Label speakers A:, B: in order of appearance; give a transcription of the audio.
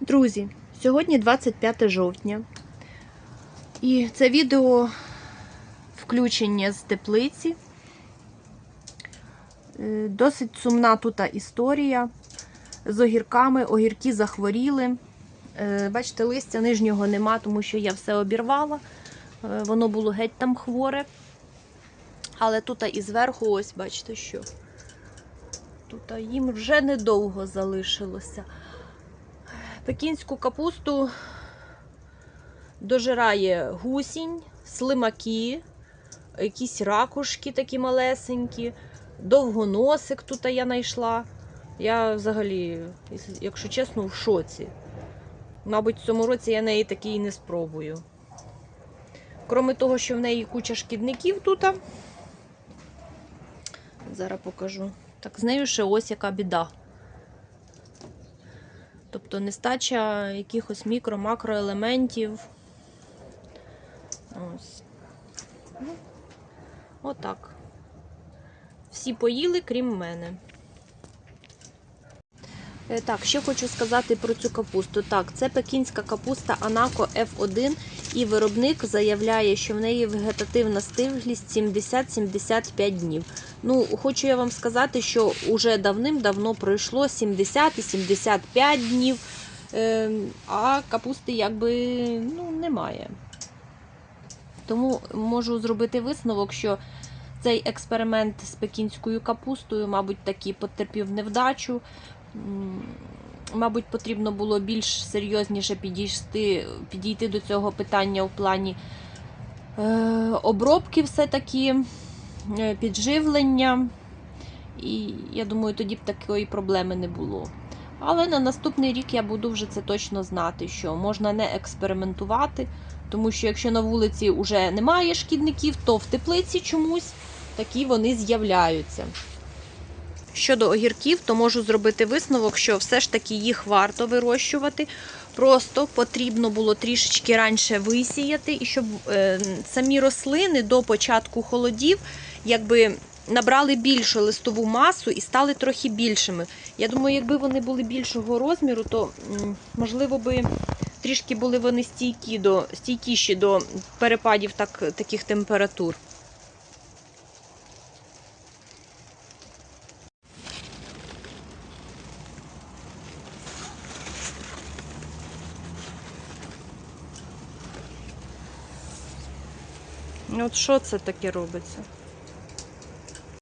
A: Друзі, сьогодні 25 жовтня. І це відео включення з теплиці. Е, Досить сумна тут історія з огірками. Огірки захворіли. Е, Бачите, листя нижнього нема, тому що я все обірвала. Е, Воно було геть там хворе. Але тут і зверху, ось, бачите, що. Тут їм вже недовго залишилося. Пекінську капусту дожирає гусінь, слимаки, якісь ракушки такі малесенькі, довгоносик тут я знайшла. Я взагалі, якщо чесно, в шоці. Мабуть, в цьому році я неї такі і не спробую. Кроме того, що в неї куча шкідників тут. Зараз покажу. Так, з нею ще ось яка біда. Тобто нестача якихось мікро-макроелементів. Ось. Ну, отак. Всі поїли, крім мене. Е, Так, що хочу сказати про цю капусту. Так, це пекінська капуста Анако F1, і виробник заявляє, що в неї вегетативна стиглість 70-75 днів. Ну, хочу я вам сказати, що уже давним-давно пройшло 70 і 75 днів, е, а капусти якби ну, немає. Тому можу зробити висновок, що цей експеримент з пекінською капустою, мабуть, таки потерпів невдачу. Мабуть, потрібно було більш серйозніше підійти, підійти до цього питання в плані е, обробки все-таки, е, підживлення. І я думаю, тоді б такої проблеми не було. Але на наступний рік я буду вже це точно знати, що можна не експериментувати, тому що якщо на вулиці вже немає шкідників, то в теплиці чомусь такі вони з'являються. Щодо огірків, то можу зробити висновок, що все ж таки їх варто вирощувати. Просто потрібно було трішечки раніше висіяти, і щоб е, самі рослини до початку холодів якби набрали більшу листову масу і стали трохи більшими. Я думаю, якби вони були більшого розміру, то можливо би трішки були вони стійкі до, стійкіші до перепадів так, таких температур. От що це таке робиться?